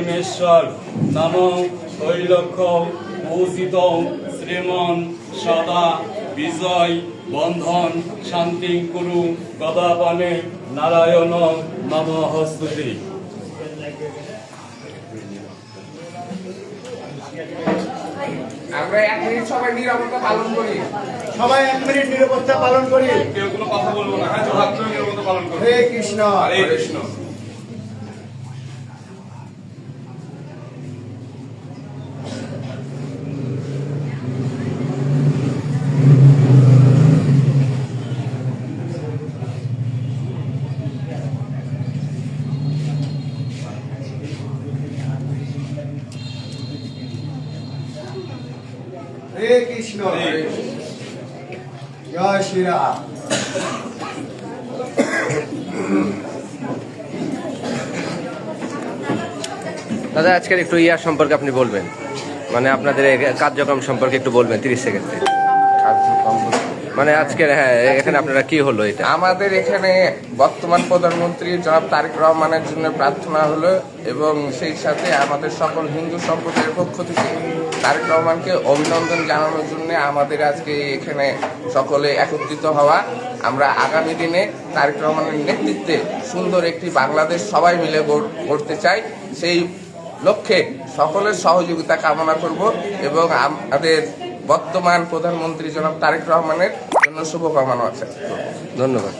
পরমেশ্বর নাম কৈলক্ষ পূজিত শ্রীমন সদা বিজয় বন্ধন শান্তি কুরু গদাপানে নারায়ণ নমঃস্তুতি আমরা এক মিনিট সবাই নিরাপত্তা পালন করি। সবাই এক মিনিট নিরাপত্তা পালন করি। কেউ কোনো কথা বলব না হ্যাঁ হাত নিরাপত্তা পালন করবে। হরে কৃষ্ণ। হরে কৃষ্ণ। হরে কৃষ্ণ জয় শ্রীরাম দাদা আজকের একটু ইয়ার সম্পর্কে আপনি বলবেন। মানে আপনাদের কার্যক্রম সম্পর্কে একটু বলবেন তিরিশ সেকেন্ডে। মানে আজকের হ্যাঁ এখানে আপনারা কি হলো এটা? আমাদের এখানে বর্তমান প্রধানমন্ত্রী জনাব তারেক রহমানের জন্য প্রার্থনা হলো এবং সেই সাথে আমাদের সকল হিন্দু সম্প্রদায়ের পক্ষ থেকে তারেক রহমানকে অভিনন্দন জানানোর জন্য আমাদের আজকে এখানে সকলে একত্রিত হওয়া। আমরা আগামী দিনে তারেক রহমানের নেতৃত্বে সুন্দর একটি বাংলাদেশ সবাই মিলে গড়- গড়তে চাই। সেই লক্ষ্যে সকলের সহযোগিতা কামনা করব এবং আমাদের বর্তমান প্রধানমন্ত্রী জনাব তারেক রহমানের জন্য শুভকামনা আছে ধন্যবাদ